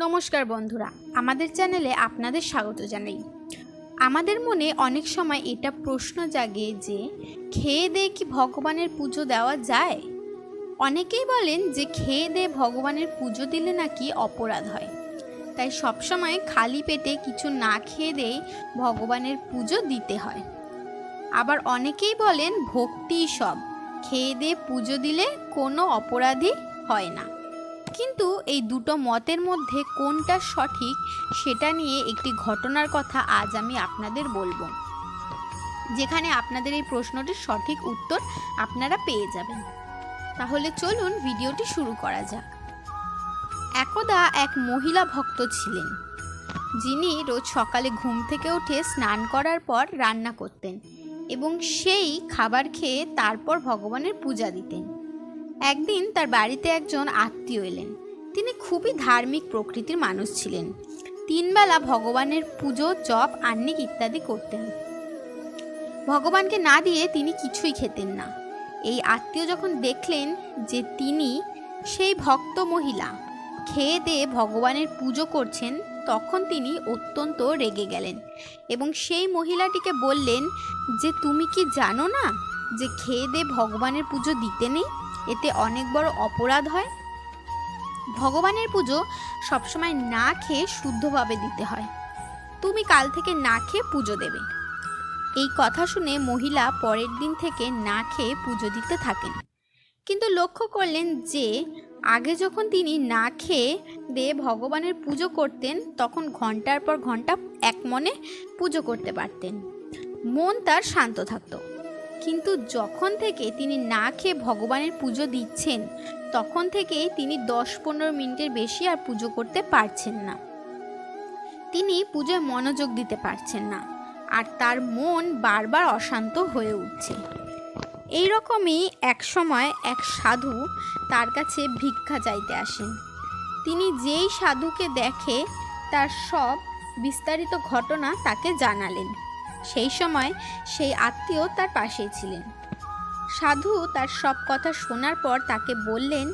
নমস্কার বন্ধুরা, আমাদের চ্যানেলে আপনাদের স্বাগত জানাই। আমাদের মনে অনেক সময় এটা প্রশ্ন জাগে যে, খেয়ে দিয়ে কি ভগবানের পুজো দেওয়া যায়? অনেকেই বলেন যে, খেয়ে দিয়ে ভগবানের পুজো দিলে নাকি অপরাধ হয়। তাই সবসময় খালি পেটে কিছু না খেয়ে দিয়ে ভগবানের পুজো দিতে হয়। আবার অনেকেই বলেন, ভক্তি সব, খেয়ে দিয়ে পুজো দিলে কোনো অপরাধী হয় না। কিন্তু এই দুটো মতের মধ্যে কোনটা সঠিক সেটা নিয়ে একটি ঘটনার কথা আজ আমি আপনাদের বলব। যেখানে আপনাদের এই প্রশ্নটির সঠিক উত্তর আপনারা পেয়ে যাবেন। তাহলে চলুন ভিডিওটি শুরু করা যাক। একদা এক মহিলা ভক্ত ছিলেন, যিনি রোজ সকালে ঘুম থেকে উঠে স্নান করার পর রান্না করতেন এবং সেই খাবার খেয়ে তারপর ভগবানের পূজা দিতেন। একদিন তার বাড়িতে একজন আত্মীয় এলেন। তিনি খুবই ধার্মিক প্রকৃতির মানুষ ছিলেন। তিনবেলা ভগবানের পুজো, জপ, আহ্নিক ইত্যাদি করতেন। ভগবানকে না দিয়ে তিনি কিছুই খেতেন না। এই আত্মীয় যখন দেখলেন যে তিনি সেই ভক্ত মহিলা, খেয়ে দিয়ে ভগবানের পুজো করছেন, তখন তিনি অত্যন্ত রেগে গেলেন এবং সেই মহিলাটিকে বললেন যে, তুমি কি জানো না যে, খেয়ে দিয়ে ভগবানের পুজো দিতে নেই? এতে অনেক বড় অপরাধ হয়। ভগবানের পুজো সবসময় না খেয়ে শুদ্ধভাবে দিতে হয়। তুমি কাল থেকে না খেয়ে পুজো দেবে। এই কথা শুনে মহিলা পরের দিন থেকে না খেয়ে পুজো দিতে থাকেন। কিন্তু লক্ষ্য করলেন যে, আগে যখন তিনি না খেয়ে দিয়ে ভগবানের পুজো করতেন, তখন ঘণ্টার পর ঘণ্টা এক মনে পুজো করতে পারতেন। মন তার শান্ত থাকতো। কিন্তু যখন থেকে তিনি না খেয়ে ভগবানের পুজো দিচ্ছেন, তখন থেকেই তিনি দশ পনেরো মিনিটের বেশি আর পুজো করতে পারছেন না। তিনি পুজোয় মনোযোগ দিতে পারছেন না, আর তার মন বারবার অশান্ত হয়ে উঠছে। এই রকমই এক সময় এক সাধু তার কাছে ভিক্ষা চাইতে আসেন তিনি যেই সাধুকে দেখে, তার সব বিস্তারিত ঘটনা তাকে জানালেন। সেই সময় সেই আত্মীয় তার পাশেই ছিলেন। সাধু তার সব কথা শোনার পর তাকে বললেন,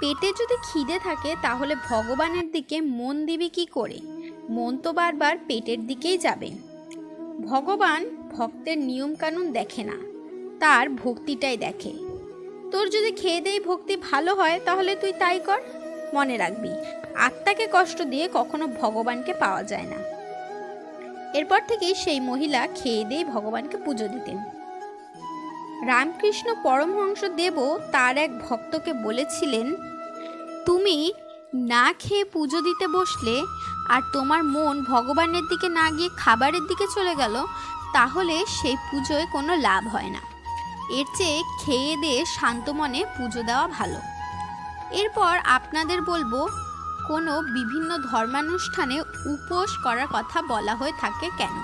পেটে যদি খিদে থাকে তাহলে ভগবানের দিকে মন দিবি কি করে? মন তো বারবার পেটের দিকেই যাবে। ভগবান ভক্তের নিয়মকানুন দেখে না, তার ভক্তিটাই দেখে। তোর যদি খেয়ে দেই ভক্তি ভালো হয় তাহলে তুই তাই কর, মনে রাখবি। আত্মাকে কষ্ট দিয়ে কখনো ভগবানকে পাওয়া যায় না। এরপর থেকেই সেই মহিলা খেয়ে দিয়ে ভগবানকে পুজো দিতেন। রামকৃষ্ণ পরমহংস দেবও তার এক ভক্তকে বলেছিলেন, তুমি না খেয়ে পুজো দিতে বসলে আর তোমার মন ভগবানের দিকে না গিয়ে খাবারের দিকে চলে গেল, তাহলে সেই পুজোয় কোনো লাভ হয় না। এর চেয়ে খেয়ে দিয়ে শান্ত মনে পুজো দেওয়া ভালো। এরপর আপনাদের বলব কোনো বিভিন্ন ধর্মানুষ্ঠানে উপোস করার কথা বলা হয়ে থাকে কেন?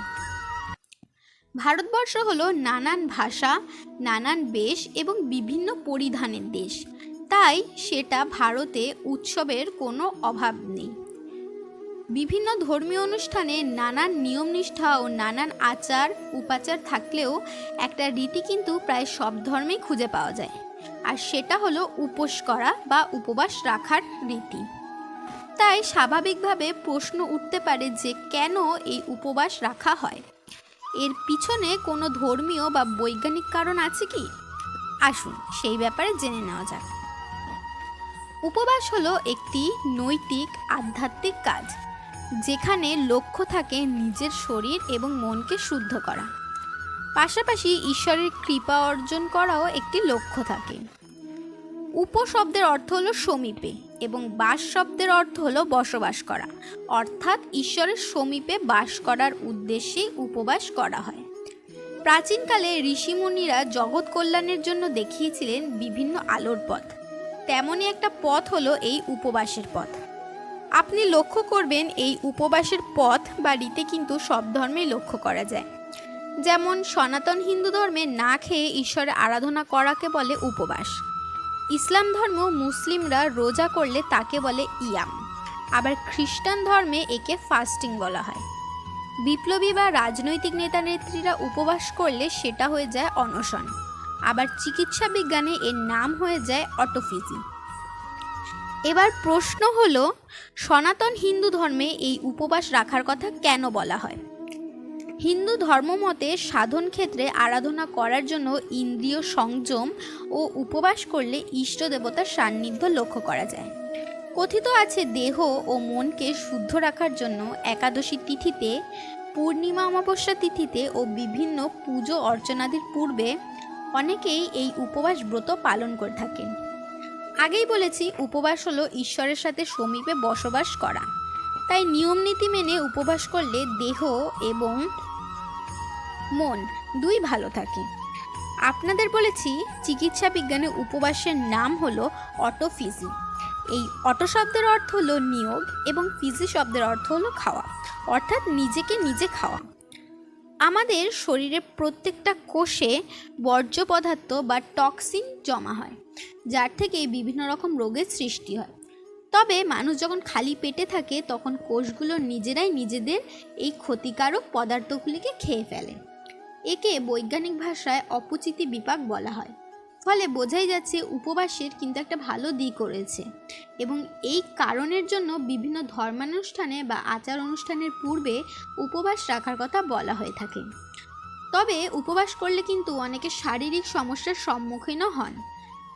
ভারতবর্ষ হলো নানান ভাষা, নানান বেশ এবং বিভিন্ন পরিধানের দেশ। তাই সেটা ভারতে উৎসবের কোনো অভাব নেই। বিভিন্ন ধর্মীয় অনুষ্ঠানে নানান নিয়ম নিষ্ঠা ও নানান আচার, উপাচার থাকলেও একটা রীতি কিন্তু প্রায় সব ধর্মেই খুঁজে পাওয়া যায়। আর সেটা হলো উপোস করা বা উপবাস রাখার রীতি। তাই স্বাভাবিকভাবে প্রশ্ন উঠতে পারে যে কেন এই উপবাস রাখা হয়। এর পিছনে কোনো ধর্মীয় বা বৈজ্ঞানিক কারণ আছে কি? আসুন সেই ব্যাপারে জেনে নেওয়া যাক। উপবাস হলো একটি নৈতিক, আধ্যাত্মিক কাজ, যেখানে লক্ষ্য থাকে নিজের শরীর এবং মনকে শুদ্ধ করা। পাশাপাশি ঈশ্বরের কৃপা অর্জন করাও একটি লক্ষ্য থাকে। উপ শব্দের অর্থ হলো সমীপে এবং বাস শব্দের অর্থ হলো বসবাস করা। অর্থাৎ ঈশ্বরের সমীপে বাস করার উদ্দেশ্যেই উপবাস করা হয়। প্রাচীনকালে ঋষিমুনিরা জগৎ কল্যাণের জন্য দেখিয়েছিলেন বিভিন্ন আলোর পথ। তেমনই একটা পথ হলো এই উপবাসের পথ। আপনি লক্ষ্য করবেন এই উপবাসের পথ বা রীতি কিন্তু সব ধর্মেই লক্ষ্য করা যায়। যেমন সনাতন হিন্দু ধর্মে না খেয়ে ঈশ্বরের আরাধনা করাকে বলে উপবাস। ইসলাম ধর্ম মুসলিমরা রোজা করলে তাকে বলে ইয়াম। আবার খ্রিস্টান ধর্মে একে ফাস্টিং বলা হয়। বিপ্লবী বা রাজনৈতিক নেতা নেত্রীরা উপবাস করলে সেটা হয়ে যায় অনশন। আবার চিকিৎসা বিজ্ঞানে এর নাম হয়ে যায় অটোফিজি। এবার প্রশ্ন হলো, সনাতন হিন্দু ধর্মে এই উপবাস রাখার কথা কেন বলা হয়? হিন্দু ধর্মমতে সাধন ক্ষেত্রে আরাধনা করার জন্য ইন্দ্রিয় সংযম ও উপবাস করলে ইষ্ট দেবতার সান্নিধ্য লক্ষ্য করা যায়। কথিত আছে দেহ ও মনকে শুদ্ধ রাখার জন্য একাদশী তিথিতে, পূর্ণিমা অমাবস্যা তিথিতে ও বিভিন্ন পুজো অর্চনাদির পূর্বে অনেকেই এই উপবাস ব্রত পালন করে থাকেন। আগেই বলেছি, উপবাস হলো ঈশ্বরের সাথে সমীপে বসবাস করা। তাই নিয়ম নীতি মেনে উপবাস করলে দেহ এবং মন, দুই ভালো থাকে। আপনাদের বলেছি চিকিৎসা বিজ্ঞানে উপবাসের নাম হলো অটোফিজি। এই অটো শব্দের অর্থ হলো নিয়োগ এবং ফিজি শব্দের অর্থ হলো খাওয়া, অর্থাৎ নিজেকে নিজে খাওয়া। আমাদের শরীরের প্রত্যেকটা কোষে বর্জ্য পদার্থ বা টক্সিন জমা হয়, যার থেকে বিভিন্ন রকম রোগের সৃষ্টি হয়। তবে মানুষ যখন খালি পেটে থাকে, তখন কোষগুলো নিজেরাই নিজেদের এই ক্ষতিকারক পদার্থগুলিকে খেয়ে ফেলে। একে বৈজ্ঞানিক ভাষায় অপচিতি বিপাক বলা হয়। ফলে বোঝাই যাচ্ছে উপবাসের কিন্তু একটা ভালো দিক রয়েছে এবং এই কারণের জন্য বিভিন্ন ধর্মানুষ্ঠানে বা আচার অনুষ্ঠানের পূর্বে উপবাস রাখার কথা বলা হয়ে থাকে। তবে উপবাস করলে কিন্তু অনেকে শারীরিক সমস্যার সম্মুখীনও হন।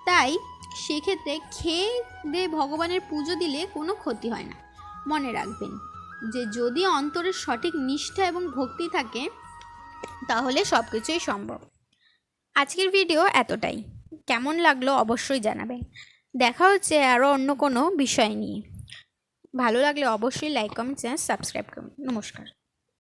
তাই সেক্ষেত্রে খেয়ে দিয়ে ভগবানের পুজো দিলে কোনো ক্ষতি হয় না। মনে রাখবেন যে যদি অন্তরের সঠিক নিষ্ঠা এবং ভক্তি থাকে তাহলে সব কিছুই সম্ভব। আজকের ভিডিও এতটাই। কেমন লাগল অবশ্যই জানাবেন। দেখা হচ্ছে আরও অন্য কোনো বিষয় নিয়ে। ভালো লাগলে অবশ্যই লাইক কমেন্ট চ্যানেল সাবস্ক্রাইব করুন। নমস্কার।